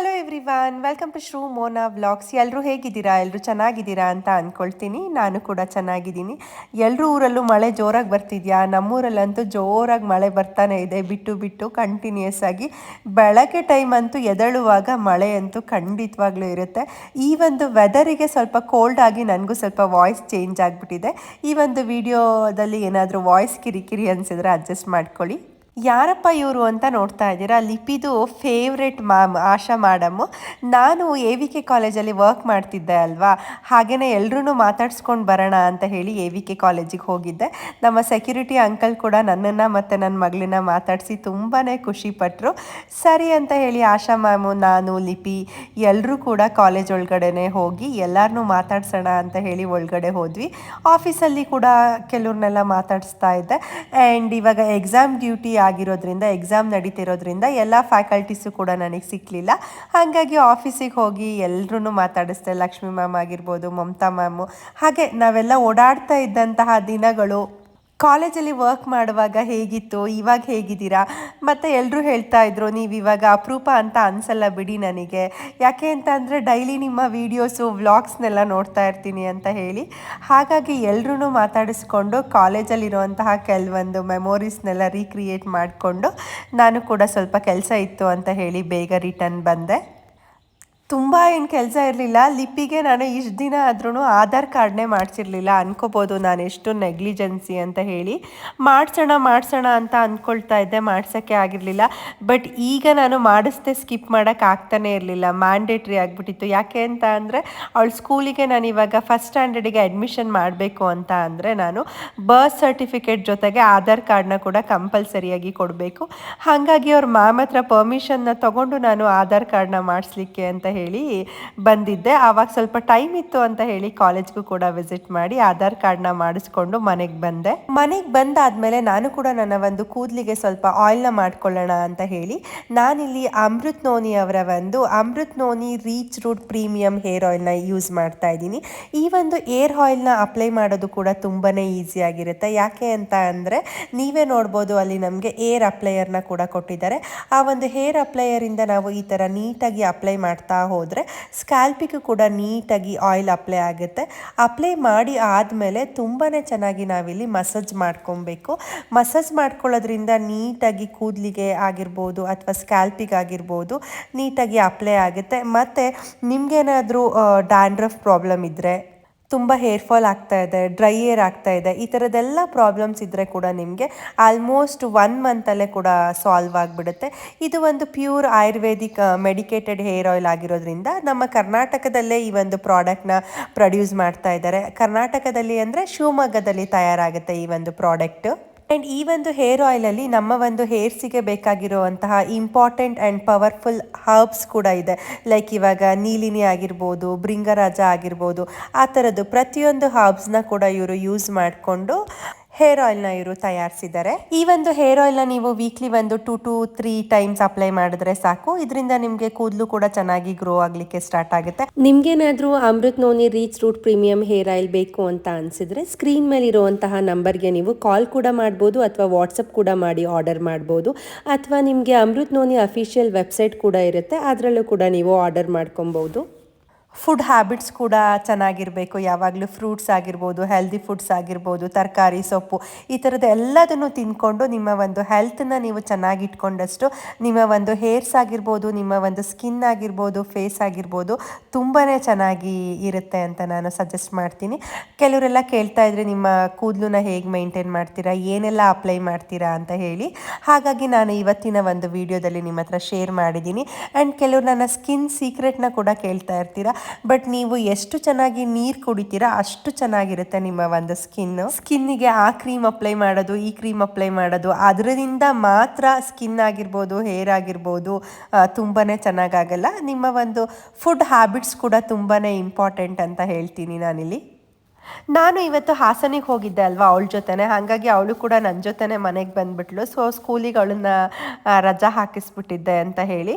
Hello everyone welcome to Shru Mona vlogs ಎಲ್ಲರೂ ಹೇಗಿದ್ದೀರಾ? ಎಲ್ಲರೂ ಚೆನ್ನಾಗಿದ್ದೀರಾ ಅಂತ ಅಂದ್ಕೊಳ್ತೀನಿ ನಾನು ಕೂಡ ಚೆನ್ನಾಗಿದ್ದೀನಿ. ಎಲ್ಲರೂ ಊರಲ್ಲೂ ಮಳೆ ಜೋರಾಗಿ ಬರ್ತಿದ್ಯಾ? ನಮ್ಮೂರಲ್ಲಂತೂ ಜೋರಾಗಿ ಮಳೆ ಬರ್ತಾನೆ ಇದೆ. ಬಿಟ್ಟು ಬಿಟ್ಟು ಕಂಟಿನ್ಯೂಸ್ ಆಗಿ ಬೆಳಗ್ಗೆ ಟೈಮ್ ಅಂತೂ ಎದಳುವಾಗ ಮಳೆ ಅಂತೂ ಖಂಡಿತವಾಗ್ಲೂ ಇರುತ್ತೆ. ಈ ಒಂದು ವೆದರಿಗೆ ಸ್ವಲ್ಪ ಕೋಲ್ಡ್ ಆಗಿ ನನಗೂ ಸ್ವಲ್ಪ ವಾಯ್ಸ್ ಚೇಂಜ್ ಆಗಿಬಿಟ್ಟಿದೆ. ಈ ಒಂದು ವಿಡಿಯೋದಲ್ಲಿ ಏನಾದರೂ ವಾಯ್ಸ್ ಕಿರಿಕಿರಿ ಅನಿಸಿದ್ರೆ ಅಡ್ಜಸ್ಟ್ ಮಾಡ್ಕೊಳ್ಳಿ. ಯಾರಪ್ಪ ಇವರು ಅಂತ ನೋಡ್ತಾ ಇದ್ದೀರಾ? ಲಿಪಿದು ಫೇವ್ರೆಟ್ ಮ್ಯಾಮ್ ಆಶಾ ಮ್ಯಾಡಮ್ಮು ನಾನು ಎ ವಿ ಕೆ ಕಾಲೇಜಲ್ಲಿ ವರ್ಕ್ ಮಾಡ್ತಿದ್ದೆ ಅಲ್ವಾ? ಹಾಗೆಯೇ ಎಲ್ಲರೂ ಮಾತಾಡ್ಸ್ಕೊಂಡು ಬರೋಣ ಅಂತ ಹೇಳಿ ಎ ವಿ ಕೆ ಕಾಲೇಜಿಗೆ ಹೋಗಿದ್ದೆ. ನಮ್ಮ ಸೆಕ್ಯೂರಿಟಿ ಅಂಕಲ್ ಕೂಡ ನನ್ನನ್ನು ಮತ್ತು ನನ್ನ ಮಗಳನ್ನ ಮಾತಾಡಿಸಿ ತುಂಬಾ ಖುಷಿಪಟ್ಟರು ಸರಿ ಅಂತ ಹೇಳಿ ಆಶಾ ಮ್ಯಾಮು ನಾನು, ಲಿಪಿ ಎಲ್ಲರೂ ಕೂಡ ಕಾಲೇಜ್ ಒಳಗಡೆ ಹೋಗಿ ಎಲ್ಲರನ್ನೂ ಮಾತಾಡ್ಸೋಣ ಅಂತ ಹೇಳಿ ಒಳಗಡೆ ಹೋದ್ವಿ. ಆಫೀಸಲ್ಲಿ ಕೂಡ ಕೆಲವ್ರನ್ನೆಲ್ಲ ಮಾತಾಡಿಸ್ತಾ ಇದ್ದೆ. ಆ್ಯಂಡ್ ಇವಾಗ ಎಕ್ಸಾಮ್ ಡ್ಯೂಟಿ ಆಗಿರೋದ್ರಿಂದ ಎಕ್ಸಾಮ್ ನಡೀತಿರೋದ್ರಿಂದ ಎಲ್ಲ ಫ್ಯಾಕಲ್ಟೀಸು ಕೂಡ ನನಗೆ ಸಿಕ್ಕಲಿಲ್ಲ ಹಾಗಾಗಿ ಆಫೀಸಿಗೆ ಹೋಗಿ ಎಲ್ಲರೂ ಮಾತಾಡಿಸ್ದೆ, ಲಕ್ಷ್ಮಿ ಮ್ಯಾಮ್ ಆಗಿರ್ಬೋದು, ಮಮತಾ ಮ್ಯಾಮು, ಹಾಗೆ ನಾವೆಲ್ಲ ಓಡಾಡ್ತಾ ಇದ್ದಂತಹ ದಿನಗಳು ಕಾಲೇಜಲ್ಲಿ ವರ್ಕ್ ಮಾಡುವಾಗ ಹೇಗಿತ್ತು? ಇವಾಗ ಹೇಗಿದ್ದೀರಾ? ಮತ್ತು ಎಲ್ಲರೂ ಹೇಳ್ತಾ ಇದ್ರು, ನೀವು ಇವಾಗ ಅಪರೂಪ ಅಂತ ಅನಿಸಲ್ಲ ಬಿಡಿ ನನಗೆ. ಯಾಕೆ ಅಂತ ಅಂದರೆ ಡೈಲಿ ನಿಮ್ಮ ವೀಡಿಯೋಸು ವ್ಲಾಗ್ಸ್ನೆಲ್ಲ ನೋಡ್ತಾ ಇರ್ತೀನಿ ಅಂತ ಹೇಳಿ. ಹಾಗಾಗಿ ಎಲ್ಲರೂ ಮಾತಾಡಿಸ್ಕೊಂಡು ಕಾಲೇಜಲ್ಲಿರುವಂತಹ ಕೆಲವೊಂದು ಮೆಮೊರೀಸ್ನೆಲ್ಲ ರೀಕ್ರಿಯೇಟ್ ಮಾಡಿಕೊಂಡು ನಾನು ಕೂಡ ಸ್ವಲ್ಪ ಕೆಲಸ ಇತ್ತು ಅಂತ ಹೇಳಿ ಬೇಗ ರಿಟರ್ನ್ ಬಂದೆ. ತುಂಬ ಏನು ಕೆಲಸ ಇರಲಿಲ್ಲ. ಲಿಪಿಗೆ ನಾನು ಇಷ್ಟು ದಿನ ಆದ್ರೂ ಆಧಾರ್ ಕಾರ್ಡ್ನೇ ಮಾಡಿಸಿರ್ಲಿಲ್ಲ. ಅನ್ಕೋಬೋದು ನಾನು ಎಷ್ಟು ನೆಗ್ಲಿಜೆನ್ಸಿ ಅಂತ ಹೇಳಿ. ಮಾಡಿಸೋಣ ಮಾಡಿಸೋಣ ಅಂತ ಅಂದ್ಕೊಳ್ತಾ ಇದ್ದೆ. ಮಾಡ್ಸೋಕ್ಕೆ ಆಗಿರಲಿಲ್ಲ. ಬಟ್ ಈಗ ನಾನು ಮಾಡಿಸ್ದೆ ಸ್ಕಿಪ್ ಮಾಡೋಕ್ಕೆ ಆಗ್ತಾನೇ ಇರಲಿಲ್ಲ. ಮ್ಯಾಂಡೇಟ್ರಿ ಆಗಿಬಿಟ್ಟಿತ್ತು. ಯಾಕೆ ಅಂತ ಅಂದರೆ, ಅವಳು ಸ್ಕೂಲಿಗೆ ನಾನು ಇವಾಗ ಫಸ್ಟ್ ಸ್ಟ್ಯಾಂಡರ್ಡಿಗೆ ಅಡ್ಮಿಷನ್ ಮಾಡಬೇಕು ಅಂತ ಅಂದರೆ ನಾನು ಬರ್ತ್ ಸರ್ಟಿಫಿಕೇಟ್ ಜೊತೆಗೆ ಆಧಾರ್ ಕಾರ್ಡ್ನ ಕೂಡ ಕಂಪಲ್ಸರಿಯಾಗಿ ಕೊಡಬೇಕು. ಹಾಗಾಗಿ ಅವ್ರ ಮ್ಯಾಮ್ ಹತ್ರ ಪರ್ಮಿಷನ್ನ ತೊಗೊಂಡು ನಾನು ಆಧಾರ್ ಕಾರ್ಡ್ನ ಮಾಡಿಸ್ಲಿಕ್ಕೆ ಅಂತ ಹೇಳಿ ಬಂದಿದ್ದೆ. ಆವಾಗ ಸ್ವಲ್ಪ ಟೈಮ್ ಇತ್ತು ಅಂತ ಹೇಳಿ ಕಾಲೇಜ್ಗೂ ಕೂಡ ವಿಸಿಟ್ ಮಾಡಿ ಆಧಾರ್ ಕಾರ್ಡ್ನ ಮಾಡಿಸ್ಕೊಂಡು ಮನೆಗೆ ಬಂದೆ. ಮನೆಗೆ ಬಂದಾದ್ಮೇಲೆ ನಾನು ಕೂಡ ನನ್ನ ಒಂದು ಕೂದಲಿಗೆ ಸ್ವಲ್ಪ ಆಯಿಲ್ನ ಮಾಡ್ಕೊಳ್ಳೋಣ ಅಂತ ಹೇಳಿ ನಾನಿಲ್ಲಿ ಅಮೃತ್ ನೋನಿ ಅವರ ಒಂದು Amrit noni reach root premium hair ಆಯಿಲ್ನ use ಮಾಡ್ತಾ ಇದ್ದೀನಿ. ಈ ಒಂದು ಏರ್ ಆಯಿಲ್ನ ಅಪ್ಲೈ ಮಾಡೋದು ಕೂಡ ತುಂಬಾ ಈಸಿ ಆಗಿರುತ್ತೆ. ಯಾಕೆ ಅಂತ ಅಂದರೆ ನೀವೇ ನೋಡ್ಬೋದು ಅಲ್ಲಿ ನಮಗೆ ಏರ್ ಅಪ್ಲೈಯರ್ನ ಕೂಡ ಕೊಟ್ಟಿದ್ದಾರೆ. ಆ ಒಂದು ಹೇರ್ ಅಪ್ಲೈಯರಿಂದ ನಾವು ಈ ಥರ ನೀಟಾಗಿ ಅಪ್ಲೈ ಮಾಡ್ತಾ ಹೋದರೆ ಸ್ಕ್ಯಾಲ್ಪಿಗೂ ಕೂಡ ನೀಟಾಗಿ ಆಯಿಲ್ ಅಪ್ಲೈ ಆಗುತ್ತೆ. ಅಪ್ಲೈ ಮಾಡಿ ಆದಮೇಲೆ ತುಂಬಾ ಚೆನ್ನಾಗಿ ನಾವಿಲ್ಲಿ ಮಸಾಜ್ ಮಾಡ್ಕೊಬೇಕು. ಮಸಾಜ್ ಮಾಡ್ಕೊಳ್ಳೋದ್ರಿಂದ ನೀಟಾಗಿ ಕೂದಲಿಗೆ ಆಗಿರ್ಬೋದು ಅಥವಾ ಸ್ಕ್ಯಾಲ್ಪಿಗೆ ಆಗಿರ್ಬೋದು ನೀಟಾಗಿ ಅಪ್ಲೈ ಆಗುತ್ತೆ. ಮತ್ತು ನಿಮಗೇನಾದರೂ ಡ್ಯಾಂಡ್ರಫ್ ಪ್ರಾಬ್ಲಮ್ ಇದ್ದರೆ ತುಂಬ ಹೇರ್ ಫಾಲ್ ಆಗ್ತಾ ಇದೆ ಡ್ರೈ ಏರ್ ಆಗ್ತಾ ಇದೆ, ಈ ಥರದ್ದೆಲ್ಲ ಪ್ರಾಬ್ಲಮ್ಸ್ ಇದ್ದರೆ ಕೂಡ ನಿಮಗೆ ಆಲ್ಮೋಸ್ಟ್ ಒನ್ ಮಂತಲ್ಲೇ ಕೂಡ ಸಾಲ್ವ್ ಆಗಿಬಿಡುತ್ತೆ. ಇದು ಒಂದು pure Ayurvedic medicated hair oil ಆಗಿರೋದ್ರಿಂದ ನಮ್ಮ ಕರ್ನಾಟಕದಲ್ಲೇ ಈ ಒಂದು ಪ್ರಾಡಕ್ಟ್ನ ಪ್ರೊಡ್ಯೂಸ್ ಮಾಡ್ತಾ ಇದ್ದಾರೆ. ಕರ್ನಾಟಕದಲ್ಲಿ ಅಂದರೆ ಶಿವಮೊಗ್ಗದಲ್ಲಿ ತಯಾರಾಗುತ್ತೆ ಈ ಒಂದು ಪ್ರಾಡಕ್ಟು ಆ್ಯಂಡ್ ಈ ಒಂದು ಹೇರ್ ಆಯಿಲಲ್ಲಿ ನಮ್ಮ ಒಂದು ಹೇರ್ಸಿಗೆ ಬೇಕಾಗಿರುವಂತಹ ಇಂಪಾರ್ಟೆಂಟ್ ಆ್ಯಂಡ್ ಪವರ್ಫುಲ್ ಹರ್ಬ್ಸ್ ಕೂಡ ಇದೆ. ಲೈಕ್ ಇವಾಗ ನೀಲಿನಿ ಆಗಿರ್ಬೋದು ಭೃಂಗರಾಜ ಆಗಿರ್ಬೋದು, ಆ ಥರದ್ದು ಪ್ರತಿಯೊಂದು ಹರ್ಬ್ಸ್ನ ಕೂಡ ಇವರು ಯೂಸ್ ಮಾಡಿಕೊಂಡು ಹೇರ್ ಆಯಿಲ್ನ ಇವರು ತಯಾರಿಸಿದ್ದಾರೆ ಈ ಒಂದು ಹೇರ್ ಆಯಿಲ್ನ ನೀವು ವೀಕ್ಲಿ ಒಂದು two to three times apply ಮಾಡಿದ್ರೆ ಸಾಕು. ಇದರಿಂದ ನಿಮಗೆ ಕೂದಲು ಕೂಡ ಚೆನ್ನಾಗಿ ಗ್ರೋ ಆಗಲಿಕ್ಕೆ ಸ್ಟಾರ್ಟ್ ಆಗುತ್ತೆ. ನಿಮ್ಗೇನಾದರೂ Amrit noni reach root premium hair oil ಬೇಕು ಅಂತ ಅನ್ಸಿದ್ರೆ ಸ್ಕ್ರೀನ್ ಮೇಲೆ ಇರುವಂತಹ ನಂಬರ್ಗೆ ನೀವು ಕಾಲ್ ಕೂಡ ಮಾಡ್ಬೋದು ಅಥವಾ ವಾಟ್ಸಪ್ ಕೂಡ ಮಾಡಿ ಆರ್ಡರ್ ಮಾಡ್ಬೋದು. ಅಥವಾ ನಿಮಗೆ ಅಮೃತ್ ನೋನಿ ಅಫಿಷಿಯಲ್ ವೆಬ್ಸೈಟ್ ಕೂಡ ಇರುತ್ತೆ. ಅದರಲ್ಲೂ ಕೂಡ ನೀವು ಆರ್ಡರ್ ಮಾಡ್ಕೊಬೋದು. ಫುಡ್ ಹ್ಯಾಬಿಟ್ಸ್ ಕೂಡ ಚೆನ್ನಾಗಿರಬೇಕು. ಯಾವಾಗಲೂ ಫ್ರೂಟ್ಸ್ ಆಗಿರ್ಬೋದು ಹೆಲ್ದಿ ಫುಡ್ಸ್ ಆಗಿರ್ಬೋದು, ತರಕಾರಿ, ಸೊಪ್ಪು, ಈ ಥರದ ಎಲ್ಲದನ್ನು ತಿಂದ್ಕೊಂಡು ನಿಮ್ಮ ಒಂದು ಹೆಲ್ತನ್ನ ನೀವು ಚೆನ್ನಾಗಿಟ್ಕೊಂಡಷ್ಟು ನಿಮ್ಮ ಒಂದು ಹೇರ್ಸ್ ಆಗಿರ್ಬೋದು, ನಿಮ್ಮ ಒಂದು ಸ್ಕಿನ್ ಆಗಿರ್ಬೋದು ಫೇಸ್ ಆಗಿರ್ಬೋದು ತುಂಬಾ ಚೆನ್ನಾಗಿ ಇರುತ್ತೆ ಅಂತ ನಾನು ಸಜೆಸ್ಟ್ ಮಾಡ್ತೀನಿ. ಕೆಲವರೆಲ್ಲ ಕೇಳ್ತಾ ಇದ್ರೆ ನಿಮ್ಮ ಕೂದಲನ್ನ ಹೇಗೆ ಮೈಂಟೈನ್ ಮಾಡ್ತೀರಾ, ಏನೆಲ್ಲ ಅಪ್ಲೈ ಮಾಡ್ತೀರಾ ಅಂತ ಹೇಳಿ. ಹಾಗಾಗಿ ನಾನು ಇವತ್ತಿನ ಒಂದು ವಿಡಿಯೋದಲ್ಲಿ ನಿಮ್ಮ ಹತ್ರ ಶೇರ್ ಮಾಡಿದ್ದೀನಿ. ಆ್ಯಂಡ್ ಕೆಲವರು ನನ್ನ ಸ್ಕಿನ್ ಸೀಕ್ರೆಟ್ನ ಕೂಡ ಕೇಳ್ತಾ ಇರ್ತೀರಾ ಬಟ್ ನೀವು ಎಷ್ಟು ಚೆನ್ನಾಗಿ ನೀರು ಕುಡಿತೀರಾ ಅಷ್ಟು ಚೆನ್ನಾಗಿರುತ್ತೆ ನಿಮ್ಮ ಒಂದು ಸ್ಕಿನ್ನು. ಸ್ಕಿನ್ನಿಗೆ ಆ ಕ್ರೀಮ್ ಅಪ್ಲೈ ಮಾಡೋದು, ಈ ಕ್ರೀಮ್ ಅಪ್ಲೈ ಮಾಡೋದು ಅದರಿಂದ ಮಾತ್ರ ಸ್ಕಿನ್ ಆಗಿರ್ಬೋದು, ಹೇರ್ ಆಗಿರ್ಬೋದು ತುಂಬಾ ಚೆನ್ನಾಗಾಗಲ್ಲ ನಿಮ್ಮ ಒಂದು ಫುಡ್ ಹ್ಯಾಬಿಟ್ಸ್ ಕೂಡ ತುಂಬಾ ಇಂಪಾರ್ಟೆಂಟ್ ಅಂತ ಹೇಳ್ತೀನಿ ನಾನಿಲ್ಲಿ. ನಾನು ಇವತ್ತು ಹಾಸನಿಗೆ ಹೋಗಿದ್ದೆ ಅಲ್ವಾ ಅವಳ ಜೊತೆನೆ. ಹಾಗಾಗಿ ಅವಳು ಕೂಡ ನನ್ನ ಜೊತೆನೆ ಮನೆಗೆ ಬಂದ್ಬಿಟ್ಲು. ಸೊ ಸ್ಕೂಲಿಗೆ ಅವಳನ್ನ ರಜಾ ಹಾಕಿಸ್ಬಿಟ್ಟಿದ್ದೆ ಅಂತ ಹೇಳಿ.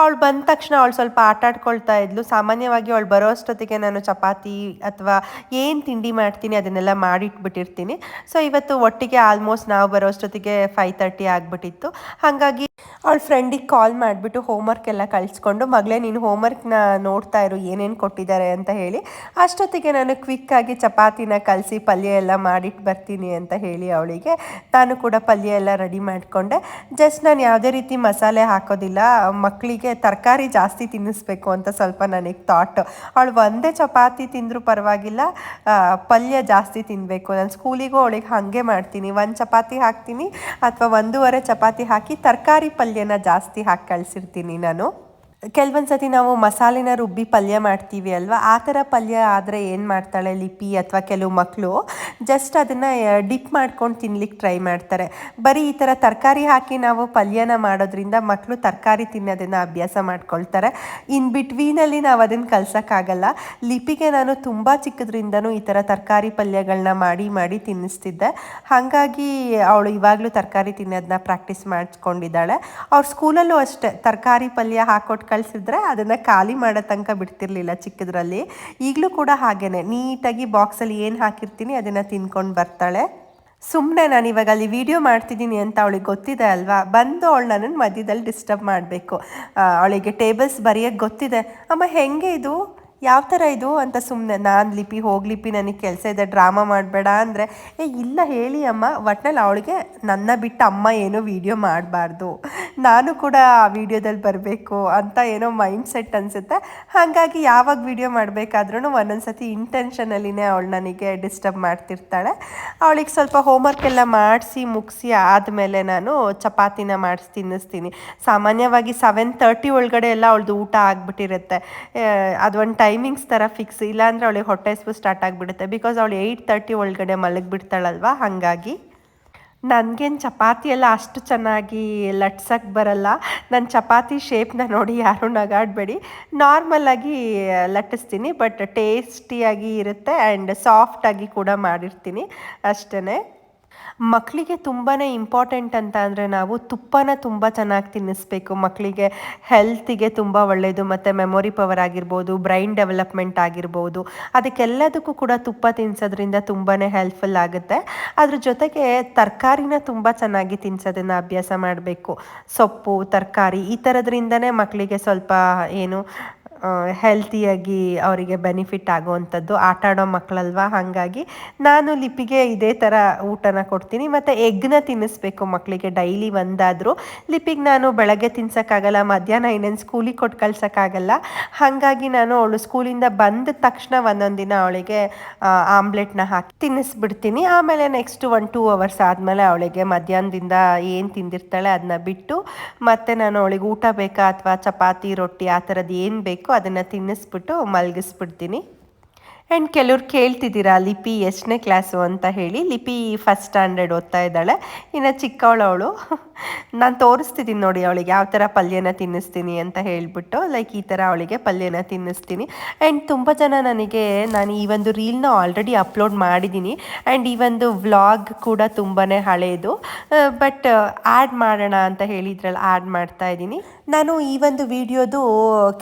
ಅವಳು ಬಂದ ತಕ್ಷಣ ಅವಳು ಸ್ವಲ್ಪ ಆಟ ಆಡ್ಕೊಳ್ತಾ ಇದ್ಲು. ಸಾಮಾನ್ಯವಾಗಿ ಅವಳು ಬರೋ ಅಷ್ಟೊತ್ತಿಗೆ ನಾನು ಚಪಾತಿ ಅಥವಾ ಏನು ತಿಂಡಿ ಮಾಡ್ತೀನಿ ಅದನ್ನೆಲ್ಲ ಮಾಡಿಟ್ಬಿಟ್ಟಿರ್ತೀನಿ. ಸೊ ಇವತ್ತು ಒಟ್ಟಿಗೆ ಆಲ್ಮೋಸ್ಟ್ ನಾವು ಬರೋ ಅಷ್ಟೊತ್ತಿಗೆ ಫೈವ್ ತರ್ಟಿ ಆಗಿಬಿಟ್ಟಿತ್ತು. ಹಾಗಾಗಿ ಅವಳ ಫ್ರೆಂಡಿಗೆ ಕಾಲ್ ಮಾಡಿಬಿಟ್ಟು ಹೋಮ್ವರ್ಕ್ ಎಲ್ಲ ಕಳಿಸ್ಕೊಂಡು, ಮಗಳೇ, ನೀನು ಹೋಮ್ವರ್ಕ್ನ ನೋಡ್ತಾ ಇರು, ಏನೇನು ಕೊಟ್ಟಿದ್ದಾರೆ? ಅಂತ ಹೇಳಿ. ಅಷ್ಟೊತ್ತಿಗೆ ನಾನು ಕ್ವಿಕ್ಕಾಗಿ ಚಪಾತಿನ ಕಲಸಿ ಪಲ್ಯ ಎಲ್ಲ ಮಾಡಿಟ್ಟು ಬರ್ತೀನಿ ಅಂತ ಹೇಳಿ ಅವಳಿಗೆ. ನಾನು ಕೂಡ ಪಲ್ಯ ಎಲ್ಲ ರೆಡಿ ಮಾಡಿಕೊಂಡೆ. ಜಸ್ಟ್ ನಾನು ಯಾವುದೇ ರೀತಿ ಮಸಾಲೆ ಹಾಕೋದಿಲ್ಲ. ಮಕ್ಕಳಿಗೆ ತರಕಾರಿ ಜಾಸ್ತಿ ತಿನ್ನಿಸ್ಬೇಕು ಅಂತ ಸ್ವಲ್ಪ ನನಗೆ ಥಾಟ್ ಅವಳು ಒಂದೇ ಚಪಾತಿ ತಿಂದರೂ ಪರವಾಗಿಲ್ಲ. ಪಲ್ಯ ಜಾಸ್ತಿ ತಿನ್ನಬೇಕು ನಾನು ಸ್ಕೂಲಿಗೂ ಅವಳಿಗೆ ಹಾಗೆ ಮಾಡ್ತೀನಿ. ಒಂದು ಚಪಾತಿ ಹಾಕ್ತೀನಿ ಅಥವಾ ಒಂದೂವರೆ ಚಪಾತಿ ಹಾಕಿ ತರಕಾರಿ ಪಲ್ಯನ ಜಾಸ್ತಿ ಹಾಕಿ ಕಳಿಸಿರ್ತೀನಿ ನಾನು. ಕೆಲವೊಂದು ಸತಿ ನಾವು ಮಸಾಲೆನ ರುಬ್ಬಿ ಪಲ್ಯ ಮಾಡ್ತೀವಿ ಅಲ್ವಾ? ಆ ಥರ ಪಲ್ಯ ಆದರೆ ಏನು ಮಾಡ್ತಾಳೆ ಲಿಪಿ ಅಥವಾ ಕೆಲವು ಮಕ್ಕಳು ಜಸ್ಟ್ ಅದನ್ನು ಡಿಪ್ ಮಾಡ್ಕೊಂಡು ತಿನ್ಲಿಕ್ಕೆ ಟ್ರೈ ಮಾಡ್ತಾರೆ. ಬರೀ ಈ ಥರ ತರಕಾರಿ ಹಾಕಿ ನಾವು ಪಲ್ಯನ ಮಾಡೋದ್ರಿಂದ ಮಕ್ಕಳು ತರಕಾರಿ ತಿನ್ನೋದನ್ನು ಅಭ್ಯಾಸ ಮಾಡ್ಕೊಳ್ತಾರೆ. ಇನ್ ಬಿಟ್ವೀನಲ್ಲಿ ನಾವು ಅದನ್ನು ಕಲ್ಸೋಕ್ಕಾಗಲ್ಲ. ಲಿಪಿಗೆ ನಾನು ತುಂಬ ಚಿಕ್ಕದ್ರಿಂದನೂ ಈ ಥರ ತರಕಾರಿ ಪಲ್ಯಗಳನ್ನ ಮಾಡಿ ಮಾಡಿ ತಿನ್ನಿಸ್ತಿದ್ದೆ. ಹಾಗಾಗಿ ಅವಳು ಇವಾಗಲೂ ತರಕಾರಿ ತಿನ್ನೋದನ್ನ ಪ್ರಾಕ್ಟೀಸ್ ಮಾಡಿಸ್ಕೊಂಡಿದ್ದಾಳೆ. ಅವ್ರ ಸ್ಕೂಲಲ್ಲೂ ಅಷ್ಟೇ, ತರಕಾರಿ ಪಲ್ಯ ಹಾಕೊಟ್ಟು ಕಳಿಸಿದ್ರೆ ಅದನ್ನು ಖಾಲಿ ಮಾಡೋ ತನಕ ಬಿಡ್ತಿರ್ಲಿಲ್ಲ ಚಿಕ್ಕದ್ರಲ್ಲಿ. ಈಗಲೂ ಕೂಡ ಹಾಗೇ ನೀಟಾಗಿ ಬಾಕ್ಸಲ್ಲಿ ಏನು ಹಾಕಿರ್ತೀನಿ ಅದನ್ನು ತಿನ್ಕೊಂಡು ಬರ್ತಾಳೆ. ಸುಮ್ಮನೆ ನಾನು ಇವಾಗ ಅಲ್ಲಿ ವೀಡಿಯೋ ಮಾಡ್ತಿದ್ದೀನಿ ಅಂತ ಅವಳಿಗೆ ಗೊತ್ತಿದೆ ಅಲ್ವಾ? ಬಂದು ಅವಳು ನನ್ನನ್ನು ಮಧ್ಯದಲ್ಲಿ ಡಿಸ್ಟರ್ಬ್ ಮಾಡಬೇಕು. ಅವಳಿಗೆ ಟೇಬಲ್ಸ್ ಬರೆಯೋಕ್ಕೆ ಗೊತ್ತಿದೆ. ಅಮ್ಮ, ಹೆಂಗೆ ಇದು? ಯಾವ ಥರ ಇದು ಅಂತ ಸುಮ್ಮನೆ ನಾನು ಲಿಪಿ, ಹೋಗಿ ಲಿಪಿ ನನಗೆ ಕೆಲಸ ಇದೆ, ಡ್ರಾಮಾ ಮಾಡಬೇಡ ಅಂದರೆ, ಏ, ಇಲ್ಲ ಹೇಳಿ ಅಮ್ಮ, ಒಟ್ನಲ್ಲಿ ಅವಳಿಗೆ ನನ್ನ ಬಿಟ್ಟು ಅಮ್ಮ ಏನೋ ವಿಡಿಯೋ ಮಾಡಬಾರ್ದು. ನಾನು ಕೂಡ ಆ ವಿಡಿಯೋದಲ್ಲಿ ಬರಬೇಕು ಅಂತ ಏನೋ ಮೈಂಡ್ ಸೆಟ್ ಅನಿಸುತ್ತೆ. ಹಾಗಾಗಿ ಯಾವಾಗ ವಿಡಿಯೋ ಮಾಡಬೇಕಾದ್ರೂ ಒಂದೊಂದು ಸತಿ ಇಂಟೆನ್ಷನಲ್ಲಿನೇ ಅವಳು ನನಗೆ ಡಿಸ್ಟರ್ಬ್ ಮಾಡ್ತಿರ್ತಾಳೆ. ಅವಳಿಗೆ ಸ್ವಲ್ಪ ಹೋಮ್ವರ್ಕ್ ಎಲ್ಲ ಮಾಡಿಸಿ, ಮುಗಿಸಿ ಆದಮೇಲೆ ನಾನು ಚಪಾತಿನ ಮಾಡಿಸಿ ತಿನ್ನಿಸ್ತೀನಿ. ಸಾಮಾನ್ಯವಾಗಿ ಸೆವೆನ್ ತರ್ಟಿ ಒಳಗಡೆ ಎಲ್ಲ ಅವಳದು ಊಟ ಆಗಿಬಿಟ್ಟಿರುತ್ತೆ. ಅದೊಂದು ಟೈಮಿಂಗ್ಸ್ ಥರ ಫಿಕ್ಸ್ ಇಲ್ಲಾಂದರೆ ಅವಳಿಗೆ ಹೊಟ್ಟೆ ಹಸಿವು ಸ್ಟಾರ್ಟ್ ಆಗಿಬಿಡುತ್ತೆ. ಬಿಕಾಸ್ ಅವಳು ಏಯ್ಟ್ ತರ್ಟಿ ಒಳಗಡೆ ಮಲಗಿಬಿಡ್ತಾಳಲ್ವ? ಹಾಗಾಗಿ ನನಗೇನು ಚಪಾತಿ ಎಲ್ಲ ಅಷ್ಟು ಚೆನ್ನಾಗಿ ಲಟ್ಸಕ್ಕೆ ಬರಲ್ಲ. ನನ್ನ ಚಪಾತಿ ಶೇಪ್ನ ನೋಡಿ ಯಾರೂ ನಗಾಡಬೇಡಿ. ನಾರ್ಮಲಾಗಿ ಲಟ್ಟಿಸ್ತೀನಿ ಬಟ್ ಟೇಸ್ಟಿಯಾಗಿ ಇರುತ್ತೆ ಆ್ಯಂಡ್ ಸಾಫ್ಟಾಗಿ ಕೂಡ ಮಾಡಿರ್ತೀನಿ ಅಷ್ಟೇ ಮಕ್ಕಳಿಗೆ ತುಂಬಾ ಇಂಪಾರ್ಟೆಂಟ್ ಅಂತ ಅಂದರೆ ನಾವು ತುಪ್ಪನ ತುಂಬ ಚೆನ್ನಾಗಿ ತಿನ್ನಿಸ್ಬೇಕು. ಮಕ್ಕಳಿಗೆ ಹೆಲ್ತಿಗೆ ತುಂಬ ಒಳ್ಳೆಯದು ಮತ್ತು ಮೆಮೊರಿ ಪವರ್ ಆಗಿರ್ಬೋದು ಬ್ರೈನ್ ಡೆವಲಪ್ಮೆಂಟ್ ಆಗಿರ್ಬೋದು. ಅದಕ್ಕೆಲ್ಲದಕ್ಕೂ ಕೂಡ ತುಪ್ಪ ತಿನ್ನಿಸೋದ್ರಿಂದ ತುಂಬಾ ಹೆಲ್ಪ್ಫುಲ್ ಆಗುತ್ತೆ. ಅದ್ರ ಜೊತೆಗೆ ತರಕಾರಿನ ತುಂಬ ಚೆನ್ನಾಗಿ ತಿನ್ನಿಸೋದನ್ನು ಅಭ್ಯಾಸ ಮಾಡಬೇಕು. ಸೊಪ್ಪು, ತರಕಾರಿ ಈ ಥರದ್ರಿಂದನೇ ಮಕ್ಕಳಿಗೆ ಸ್ವಲ್ಪ ಏನು ಹೆಲ್ತಿಯಾಗಿ ಅವರಿಗೆ ಬೆನಿಫಿಟ್ ಆಗುವಂಥದ್ದು. ಆಟ ಆಡೋ ಮಕ್ಕಳಲ್ವ ಹಾಗಾಗಿ ನಾನು ಲಿಪಿಗೆ ಇದೇ ಥರ ಊಟನ ಕೊಡ್ತೀನಿ. ಮತ್ತು ಎಗ್ನ ತಿನ್ನಿಸ್ಬೇಕು ಮಕ್ಕಳಿಗೆ ಡೈಲಿ ಒಂದಾದರೂ. ಲಿಪಿಗೆ ನಾನು ಬೆಳಗ್ಗೆ ತಿನ್ಸೋಕ್ಕಾಗಲ್ಲ, ಮಧ್ಯಾಹ್ನ ಇನ್ನೇನು ಸ್ಕೂಲಿಗೆ ಕೊಟ್ಟು ಕಳ್ಸೋಕ್ಕಾಗಲ್ಲ. ಹಾಗಾಗಿ ನಾನು ಅವಳು ಸ್ಕೂಲಿಂದ ಬಂದ ತಕ್ಷಣ ಒಂದೊಂದು ದಿನ ಅವಳಿಗೆ ಆಮ್ಲೆಟ್ನ ಹಾಕಿ ತಿನ್ನಿಸ್ಬಿಡ್ತೀನಿ. ಆಮೇಲೆ ನೆಕ್ಸ್ಟ್ ಒನ್ ಟೂ ಅವರ್ಸ್ ಆದಮೇಲೆ ಅವಳಿಗೆ ಮಧ್ಯಾಹ್ನದಿಂದ ಏನು ತಿಂದಿರ್ತಾಳೆ ಅದನ್ನ ಬಿಟ್ಟು, ಮತ್ತೆ ನಾನು ಅವಳಿಗೆ ಊಟ ಬೇಕಾ ಅಥವಾ ಚಪಾತಿ, ರೊಟ್ಟಿ ಆ ಥರದ್ದು ಏನು ಬೇಕೋ ಅದನ್ನು ತಿನ್ನಿಸ್ಬಿಟ್ಟು ಮಲಗಿಸ್ಬಿಡ್ತೀನಿ. ಆ್ಯಂಡ್ ಕೆಲವ್ರು ಕೇಳ್ತಿದ್ದೀರಾ, ಲಿಪಿ ಎಷ್ಟನೇ ಕ್ಲಾಸು ಅಂತ ಹೇಳಿ, ಲಿಪಿ ಫಸ್ಟ್ ಸ್ಟ್ಯಾಂಡರ್ಡ್ ಓದ್ತಾ ಇದ್ದಾಳೆ. ಇನ್ನು ಚಿಕ್ಕವಳವಳು, ನಾನು ತೋರಿಸ್ತಿದ್ದೀನಿ ನೋಡಿ ಅವಳಿಗೆ, ಯಾವ ಥರ ಪಲ್ಯನ ತಿನ್ನಿಸ್ತೀನಿ ಅಂತ ಹೇಳಿಬಿಟ್ಟು ಲೈಕ್ ಈ ಥರ ಅವಳಿಗೆ ಪಲ್ಯನ ತಿನ್ನಿಸ್ತೀನಿ. ಆ್ಯಂಡ್ ತುಂಬ ಜನ ನನಗೆ, ನಾನು ಈ ಒಂದು ರೀಲ್ನ ಆಲ್ರೆಡಿ ಅಪ್ಲೋಡ್ ಮಾಡಿದ್ದೀನಿ ಆ್ಯಂಡ್ ಈ ಒಂದು ವ್ಲಾಗ್ ಕೂಡ ತುಂಬಾ ಹಳೆಯದು ಬಟ್ ಆ್ಯಡ್ ಮಾಡೋಣ ಅಂತ ಹೇಳಿದ್ರಲ್ಲಿ ಆ್ಯಡ್ ಮಾಡ್ತಾ ಇದ್ದೀನಿ. ನಾನು ಈ ಒಂದು ವಿಡಿಯೋದು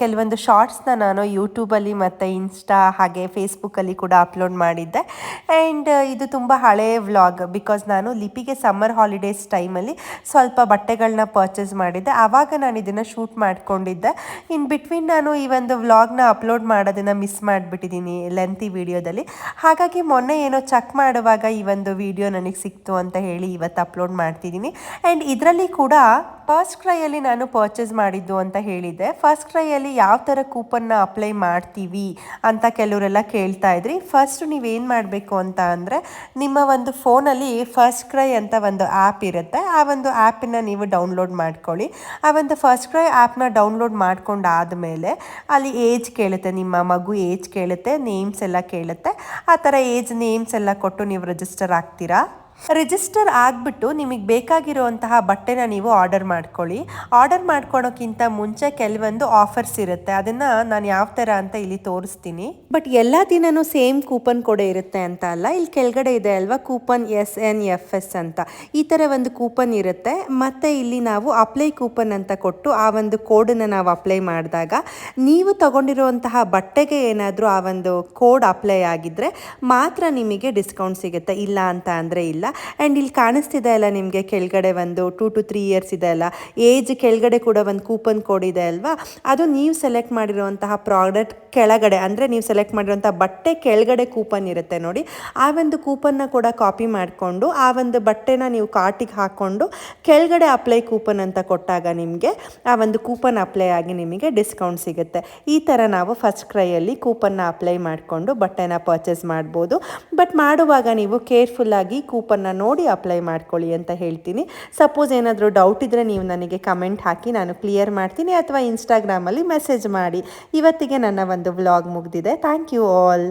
ಕೆಲವೊಂದು ಶಾರ್ಟ್ಸ್ನ ನಾನು ಯೂಟ್ಯೂಬಲ್ಲಿ ಮತ್ತು ಇನ್ಸ್ಟಾ ಹಾಗೆ ಫೇಸ್ಬುಕ್ಕಲ್ಲಿ ಕೂಡ ಅಪ್ಲೋಡ್ ಮಾಡಿದ್ದೆ. ಆ್ಯಂಡ್ ಇದು ತುಂಬ ಹಳೆಯ ವ್ಲಾಗ್ ಬಿಕಾಸ್ ನಾನು ಲಿಪಿಗೆ ಸಮ್ಮರ್ ಹಾಲಿಡೇಸ್ ಟೈಮಲ್ಲಿ ಸ್ವಲ್ಪ ಬಟ್ಟೆಗಳನ್ನ ಪರ್ಚೇಸ್ ಮಾಡಿದ್ದೆ. ಆವಾಗ ನಾನು ಇದನ್ನು ಶೂಟ್ ಮಾಡ್ಕೊಂಡಿದ್ದೆ. ಇನ್ ಬಿಟ್ವೀನ್ ನಾನು ಈ ಒಂದು ವ್ಲಾಗ್ನ ಅಪ್ಲೋಡ್ ಮಾಡೋದನ್ನು ಮಿಸ್ ಮಾಡಿಬಿಟ್ಟಿದ್ದೀನಿ ಲೆಂತಿ ವಿಡಿಯೋದಲ್ಲಿ ಹಾಗಾಗಿ ಮೊನ್ನೆ ಏನೋ ಚೆಕ್ ಮಾಡುವಾಗ ಈ ಒಂದು ವಿಡಿಯೋ ನನಗೆ ಸಿಕ್ತು ಅಂತ ಹೇಳಿ ಇವತ್ತು ಅಪ್ಲೋಡ್ ಮಾಡ್ತಿದ್ದೀನಿ. ಆ್ಯಂಡ್ ಇದರಲ್ಲಿ ಕೂಡ ಫಸ್ಟ್ ಕ್ರೈಯಲ್ಲಿ ನಾನು ಪರ್ಚೇಸ್ ಮಾಡಿದ್ದು ಅಂತ ಹೇಳಿದ್ದೆ. ಫಸ್ಟ್ ಕ್ರೈಯಲ್ಲಿ ಯಾವ ಥರ ಕೂಪನ್ನ ಅಪ್ಲೈ ಮಾಡ್ತೀವಿ ಅಂತ ಕೆಲವರೆಲ್ಲ ಕೇಳ್ತಾ ಇದ್ರಿ. ಫಸ್ಟ್ ನೀವೇನು ಮಾಡಬೇಕು ಅಂತ ಅಂದರೆ, ನಿಮ್ಮ ಒಂದು ಫೋನಲ್ಲಿ ಫಸ್ಟ್ ಕ್ರೈ ಅಂತ ಒಂದು ಆ್ಯಪ್ ಇರುತ್ತೆ. ಆ ಒಂದು ಆ್ಯಪನ್ನು ನೀವು ಡೌನ್ಲೋಡ್ ಮಾಡ್ಕೊಳ್ಳಿ. ಆ ಒಂದು ಫಸ್ಟ್ ಕ್ರೈ ಆ್ಯಪ್ನ ಡೌನ್ಲೋಡ್ ಮಾಡ್ಕೊಂಡಾದಮೇಲೆ ಅಲ್ಲಿ ಏಜ್ ಕೇಳುತ್ತೆ, ನಿಮ್ಮ ಮಗು ಏಜ್ ಕೇಳುತ್ತೆ ನೇಮ್ಸ್ ಎಲ್ಲ ಕೇಳುತ್ತೆ. ಆ ಥರ ಏಜ್ ನೇಮ್ಸ್ ಎಲ್ಲ ಕೊಟ್ಟು ನೀವು ರಿಜಿಸ್ಟರ್ ಆಗ್ತೀರಾ? ರಿಜಿಸ್ಟರ್ ಆಗಿಬಿಟ್ಟು ನಿಮಗೆ ಬೇಕಾಗಿರುವಂತಹ ಬಟ್ಟೆನ ನೀವು ಆರ್ಡರ್ ಮಾಡ್ಕೊಳ್ಳಿ. ಆರ್ಡರ್ ಮಾಡ್ಕೊಳೋಕ್ಕಿಂತ ಮುಂಚೆ ಕೆಲವೊಂದು ಆಫರ್ಸ್ ಇರುತ್ತೆ. ಅದನ್ನು ನಾನು ಯಾವ ಥರ ಅಂತ ಇಲ್ಲಿ ತೋರಿಸ್ತೀನಿ. ಬಟ್ ಎಲ್ಲ ದಿನನೂ ಸೇಮ್ ಕೂಪನ್ ಕೂಡ ಇರುತ್ತೆ ಅಂತ ಅಲ್ಲ? ಇಲ್ಲಿ ಕೆಳಗಡೆ ಇದೆ ಅಲ್ವಾ? Coupon S N F S ಅಂತ. ಈ ಥರ ಒಂದು ಕೂಪನ್ ಇರುತ್ತೆ. ಮತ್ತು ಇಲ್ಲಿ ನಾವು ಅಪ್ಲೈ ಕೂಪನ್ ಅಂತ ಕೊಟ್ಟು ಆ ಒಂದು ಕೋಡನ್ನು ನಾವು ಅಪ್ಲೈ ಮಾಡಿದಾಗ ನೀವು ತಗೊಂಡಿರುವಂತಹ ಬಟ್ಟೆಗೆ ಏನಾದರೂ ಆ ಒಂದು ಕೋಡ್ ಅಪ್ಲೈ ಆಗಿದ್ದರೆ ಮಾತ್ರ ನಿಮಗೆ ಡಿಸ್ಕೌಂಟ್ ಸಿಗುತ್ತೆ. ಇಲ್ಲ ಅಂತ ಅಂದರೆ ಇಲ್ಲ. ಆ್ಯಂಡ್ ಇಲ್ಲಿ ಕಾಣಿಸ್ತಿದೆ ಅಲ್ಲ ನಿಮಗೆ ಕೆಳಗಡೆ ಒಂದು ಟೂ ಟು ತ್ರೀ ಇಯರ್ಸ್ ಇದೆ ಅಲ್ಲ? ಏಜ್ ಕೆಳಗಡೆ ಕೂಡ ಒಂದು ಕೂಪನ್ ಕೋಡ್ ಇದೆ ಅಲ್ವಾ? ಅದು ನೀವು ಸೆಲೆಕ್ಟ್ ಮಾಡಿರುವಂತಹ ಪ್ರಾಡಕ್ಟ್ ಕೆಳಗಡೆ, ಅಂದರೆ ನೀವು ಸೆಲೆಕ್ಟ್ ಮಾಡಿರುವಂಥ ಬಟ್ಟೆ ಕೆಳಗಡೆ ಕೂಪನ್ ಇರುತ್ತೆ ನೋಡಿ. ಆ ಒಂದು ಕೂಪನ್ನ ಕೂಡ ಕಾಪಿ ಮಾಡಿಕೊಂಡು, ಆ ಒಂದು ಬಟ್ಟೆನ ನೀವು ಕಾರ್ಟಿಗೆ ಹಾಕ್ಕೊಂಡು ಕೆಳಗಡೆ ಅಪ್ಲೈ ಕೂಪನ್ ಅಂತ ಕೊಟ್ಟಾಗ ನಿಮಗೆ ಆ ಒಂದು ಕೂಪನ್ ಅಪ್ಲೈ ಆಗಿ ನಿಮಗೆ ಡಿಸ್ಕೌಂಟ್ ಸಿಗುತ್ತೆ. ಈ ಥರ ನಾವು ಫಸ್ಟ್ ಕ್ರೈಯಲ್ಲಿ ಕೂಪನ್ನ ಅಪ್ಲೈ ಮಾಡಿಕೊಂಡು ಬಟ್ಟೆನ ಪರ್ಚೇಸ್ ಮಾಡ್ಬೋದು. ಬಟ್ ಮಾಡುವಾಗ ನೀವು ಕೇರ್ಫುಲ್ಲಾಗಿ ಕೂಪನ್ನ ನೋಡಿ ಅಪ್ಲೈ ಮಾಡ್ಕೊಳ್ಳಿ ಅಂತ ಹೇಳ್ತೀನಿ. ಸಪೋಸ್ ಏನಾದರೂ ಡೌಟ್ ಇದ್ದರೆ ನೀವು ನನಗೆ ಕಮೆಂಟ್ ಹಾಕಿ, ನಾನು ಕ್ಲಿಯರ್ ಮಾಡ್ತೀನಿ ಅಥವಾ ಇನ್ಸ್ಟಾಗ್ರಾಮಲ್ಲಿ ಮೆಸೇಜ್ ಮಾಡಿ. ಇವತ್ತಿಗೆ ನನ್ನ ಒಂದು ವ್ಲಾಗ್ ಮುಗಿದಿದೆ. Thank you all